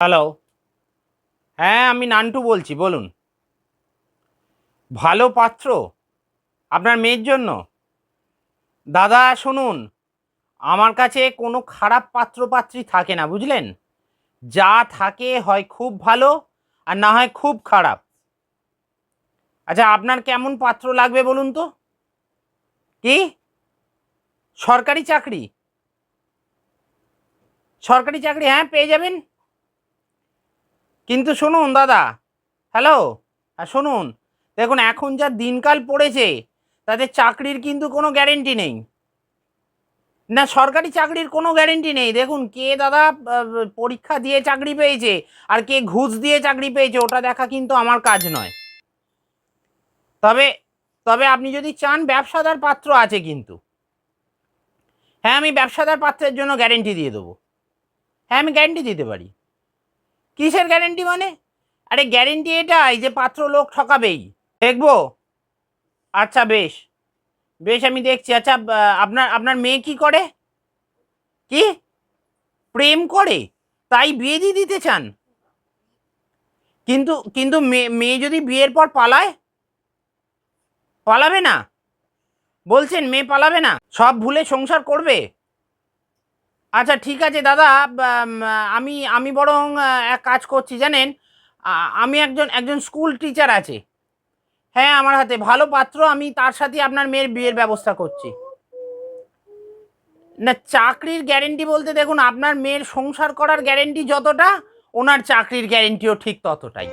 Hello হ্যাঁ আমি নান্টু বলছি, বলুন। ভালো পাত্র? আপনার মেয়ের জন্য? দাদা, শুনুন। আমার কাছে কোনো খারাপ পাত্র পাত্রী থাকে না, বুঝলেন? যা থাকে হয় খুব ভালো আর না হয় খুব খারাপ। আচ্ছা আপনার কেমন পাত্র লাগবে বলুন তো? কি? সরকারি চাকরি? সরকারি চাকরি হ্যাঁ পেয়ে যাবেন। কিন্তু শুনুন, দাদা। হ্যালো হ্যাঁ শুনুন। দেখুন, এখন যা দিনকাল পড়েছে তাদের চাকরির কিন্তু কোনো গ্যারেন্টি নেই। না, সরকারি চাকরির কোনো গ্যারেন্টি নেই। দেখুন, কে দাদা পরীক্ষা দিয়ে চাকরি পেয়েছে, আর কে ঘুষ দিয়ে চাকরি পেয়েছে, ওটা দেখা কিন্তু আমার কাজ নয়। তবে তবে আপনি যদি চান, ব্যবসাদার পাত্র আছে কিন্তু। হ্যাঁ আমি ব্যবসাদার পাত্রের জন্য গ্যারেন্টি দিয়ে দেবো। হ্যাঁ আমি গ্যারেন্টি দিতে পারি। কিসের গ্যারেন্টি মানে? আরে গ্যারেন্টি এটাই যে পাত্র লোক ঠকাবেই। দেখব? আচ্ছা বেশ। বেশ, আমি দেখছি। আচ্ছা আপনার আপনার মেয়ে কি করে? কি? প্রেম করে? তাই বিয়ে দিয়ে দিতে চান? কিন্তু কিন্তু মেয়ে যদি বিয়ের পর পালায়? পালাবে না? বলছেন, মেয়ে পালাবে না? সব ভুলে সংসার করবে? আচ্ছা ঠিক আছে দাদা আমি আমি বরং এক কাজ করছি, জানেন? আমি একজন একজন স্কুল টিচার আছে। হ্যাঁ আমার হাতে ভালো পাত্র, আমি তার সাথে আপনার মেয়ের বিয়ের ব্যবস্থা করছি। না, চাকরির গ্যারেন্টি বলতে দেখুন, আপনার মেয়ের সংসার করার গ্যারেন্টি যতটা, ওনার চাকরির গ্যারেন্টিও ঠিক ততটাই।